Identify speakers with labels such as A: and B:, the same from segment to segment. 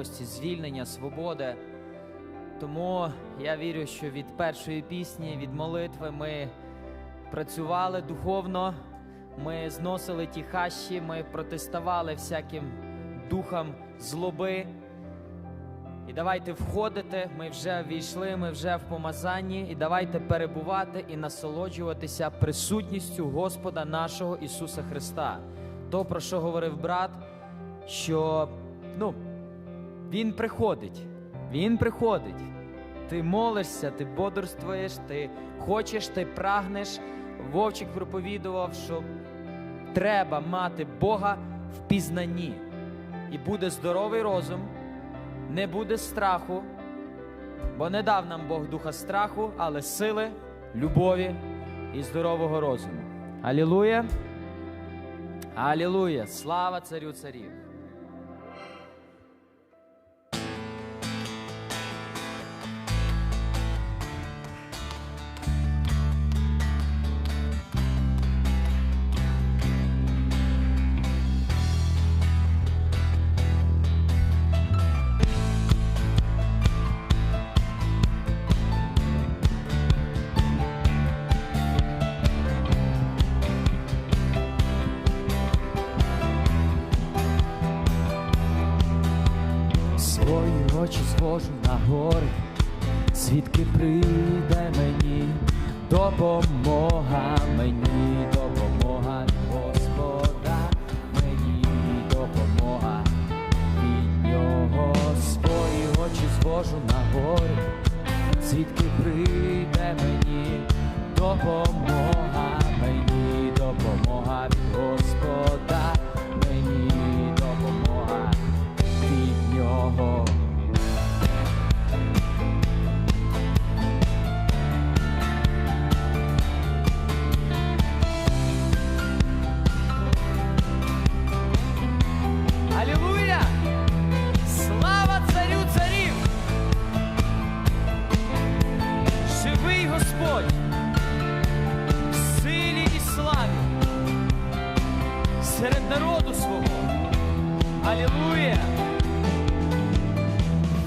A: легкості, звільнення, свободи. Тому я вірю, що від першої пісні, від молитви ми працювали духовно, ми зносили ті хащі, ми протиставали всяким духам злоби. І давайте входити. Ми вже війшли, ми вже в помазанні, і давайте перебувати і насолоджуватися присутністю Господа нашого Ісуса Христа. То, про що говорив брат, що ну, Він приходить, Він приходить. Ти молишся, ти бодрствуєш, ти хочеш, ти прагнеш. Вовчик проповідував, що треба мати Бога в пізнанні. І буде здоровий розум, не буде страху, бо не дав нам Бог духа страху, але сили, любові і здорового розуму. Алілуя! Алілуя! Слава царю царів! Гори, звідки прийде мені допомога, мені допомога Господа, мені допомога від нього. Свої очі звожу на гори, звідки прийде мені допомога, Серед народу свого! Алілуя!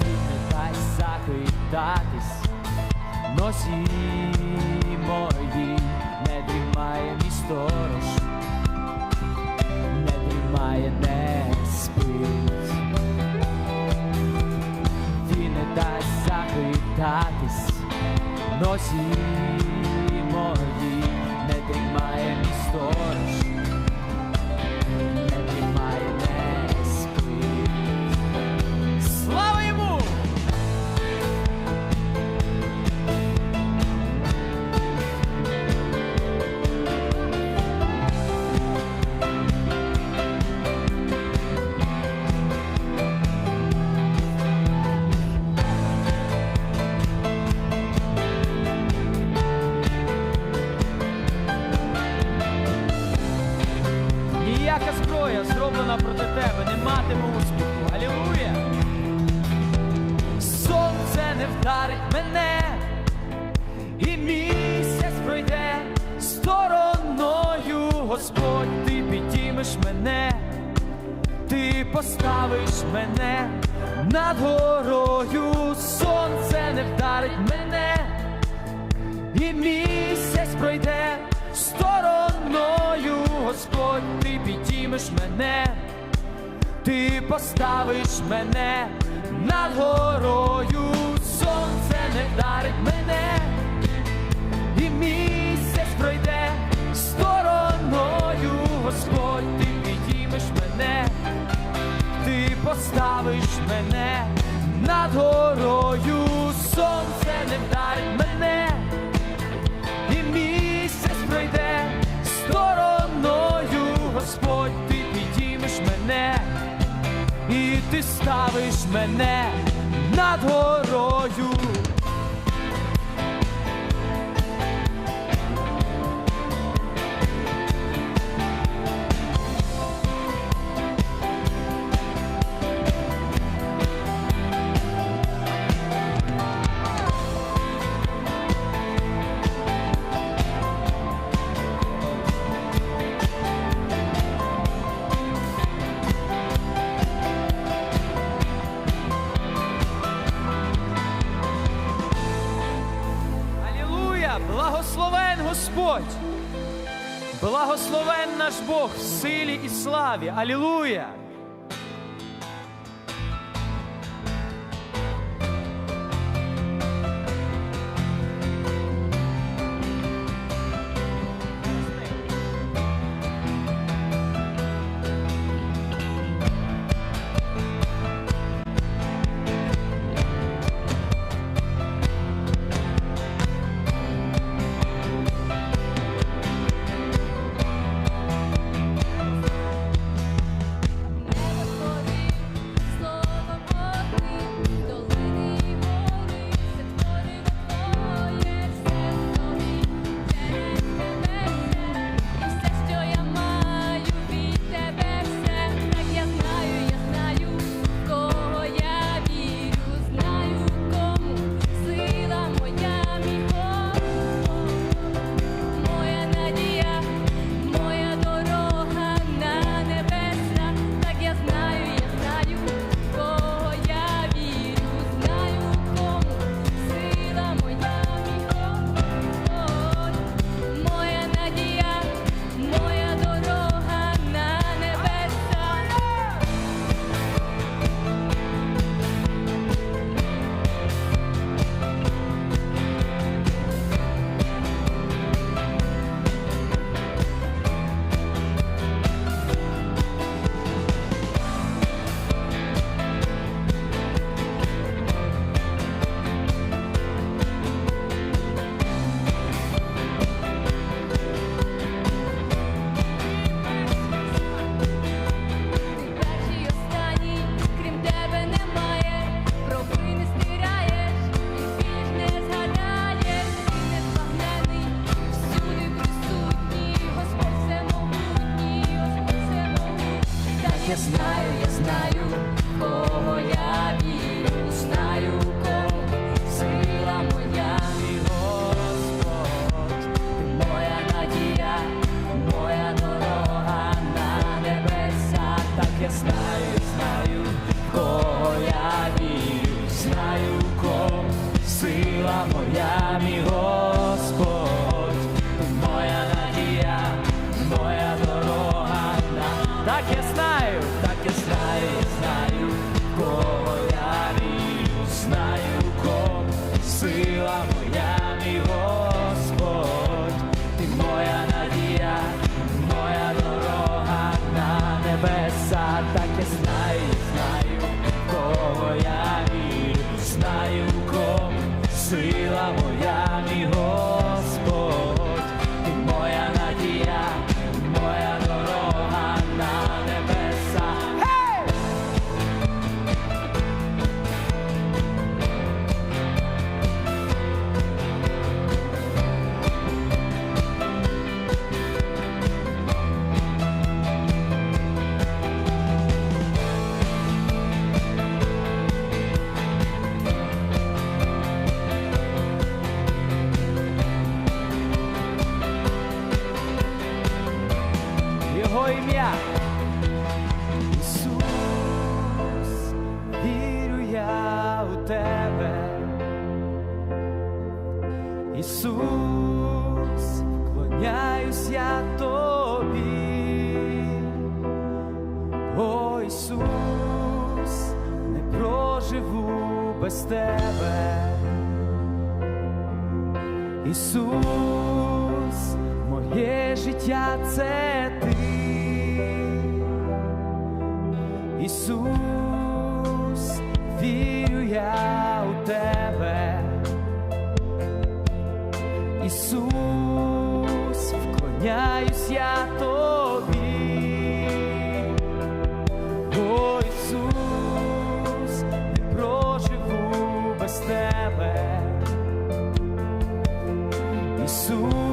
A: Не дай захитатись, носі мої, не дрімає мій сторож, не дрімає, не спить. Він не дасть захитатись, носі мої, не дрімає мій сторож, Ніяка зброя, зроблена проти тебе, не матиме успіху. Алілуя! Сонце не вдарить мене, і місяць пройде стороною, Господь, ти підіймеш мене, ти поставиш мене над горою, сонце не вдарить мене і місяць пройде стороною, Господь, ти мене, ти поставиш мене над горою, сонце не вдарить мене, і місяць пройде стороною, Господь, ти підіймеш мене, ти поставиш мене над горою, сонце не вдарить мене і місяць пройде Господь, мене, і ти ставиш мене над горою.
B: Благословен наш Бог в силі і славі. Алілуя!
A: Я знаю, я знаю, кого я вірю, знаю, кого сила моя, мій Господь, моя надія, моя дорога на небеса, так я знаю, я знаю, кого я вірю, знаю, кого сила моя, мій Господь. без тебе, Ісус, моє життя це. Jesus.